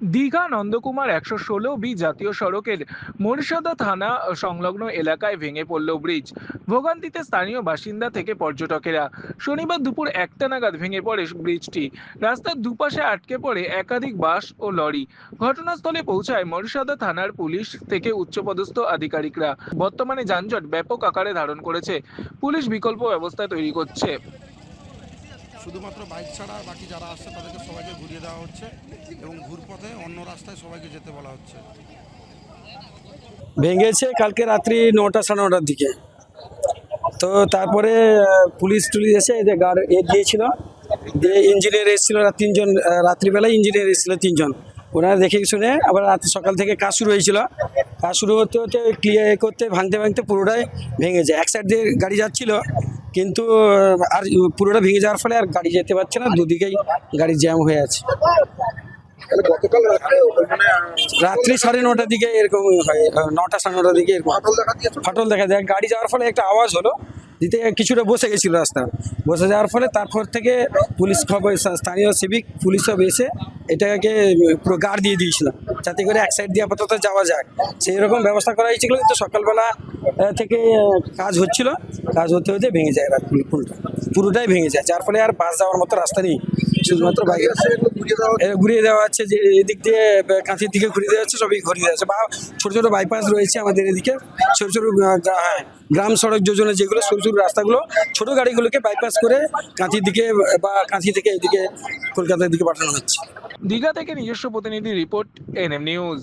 দীঘা নন্দকুমার একশো ষোলো বি জাতীয় সড়কের মরিষাদা থানা সংলগ্ন এলাকায় ভেঙে পড়ল ব্রিজ। ভোগান্তিতে স্থানীয় বাসিন্দা থেকে পর্যটকেরা শনিবার দুপুর একটা নাগাদ ভেঙে পড়ে ব্রিজটি। রাস্তার দুপাশে আটকে পড়ে একাধিক বাস ও লরি। ঘটনাস্থলে পৌঁছায় মরিষাদা থানার পুলিশ থেকে উচ্চপদস্থ আধিকারিকরা। বর্তমানে যানজট ব্যাপক আকারে ধারণ করেছে। পুলিশ বিকল্প ব্যবস্থা তৈরি করছে। শুধুমাত্র বাইক ছাড়া বাকি যারা আসছে তাদেরকে সবাইকে ঘুরিয়ে দেওয়া হচ্ছে এবং ঘুরপথে অন্য রাস্তায় সবাইকে যেতে বলা হচ্ছে। ভেঙেছে কালকে রাত্রি নটা সাড়ে নটার দিকে। তো তারপরে পুলিশ টুলিশ এসে এদের গার্ড এ দিয়েছিল, দিয়ে ইঞ্জিনিয়ার এসেছিল তিনজন রাত্রিবেলায় ইঞ্জিনিয়ার এসেছিল তিনজন। ওনারা দেখে শুনে আবার রাত সকাল থেকে কাজ শুরু হয়েছিল। কাজ শুরু হতে হতে ক্লিয়ার করতে, ভাঙতে ভাঙতে পুরোটাই ভেঙে যায়। এক সাইড দিয়ে গাড়ি যাচ্ছিল কিন্তু আর পুরোটা ভেঙে যাওয়ার ফলে আর গাড়ি যেতে পারছে না দুদিকেই গাড়ি জ্যাম হয়ে আছে। রাত্রে সাড়ে নটার দিকে এরকম হয় নটা সাড়ে নটার দিকে এরকম ফাটল দেখা যায় গাড়ি যাওয়ার ফলে একটা আওয়াজ হলো দিতে কিছুটা বসে গেছিল রাস্তা। বসে যাওয়ার ফলে তারপর থেকে পুলিশ খবর স্থানীয় সিভিক পুলিশ সব এসে এটাকে পুরো গার্ড দিয়ে দিয়েছিল। যাতে করে এক সাইড দিয়ে আপাতত যাওয়া যায়। সেই রকম ব্যবস্থা করা হয়েছিল কিন্তু সকালবেলা থেকে কাজ হচ্ছিল কাজ হতে হতে ভেঙে যায় পুলটা পুরোটাই ভেঙে যায় যার ফলে আর বাস যাওয়ার মতো রাস্তা নেই। শুধুমাত্র বাইক ঘুরিয়ে দেওয়া হচ্ছে। ঘুরিয়ে দেওয়া হচ্ছে যে এদিক দিয়ে কাঁথির দিকে ঘুরিয়ে দেওয়া হচ্ছে সবই ঘুরিয়ে দেওয়া হচ্ছে। বা ছোটো ছোটো বাইপাস রয়েছে আমাদের এদিকে। ছোটো ছোটো হ্যাঁ গ্রাম সড়ক যোজনা যেগুলো সরু সরু রাস্তাগুলো ছোটো গাড়িগুলোকে বাইপাস করে কাঁথির দিকে বা কাঁথি থেকে এদিকে কলকাতার দিকে পাঠানো হচ্ছে। দীঘা থেকে নিজস্ব প্রতিনিধি রিপোর্ট এনএম নিউজ।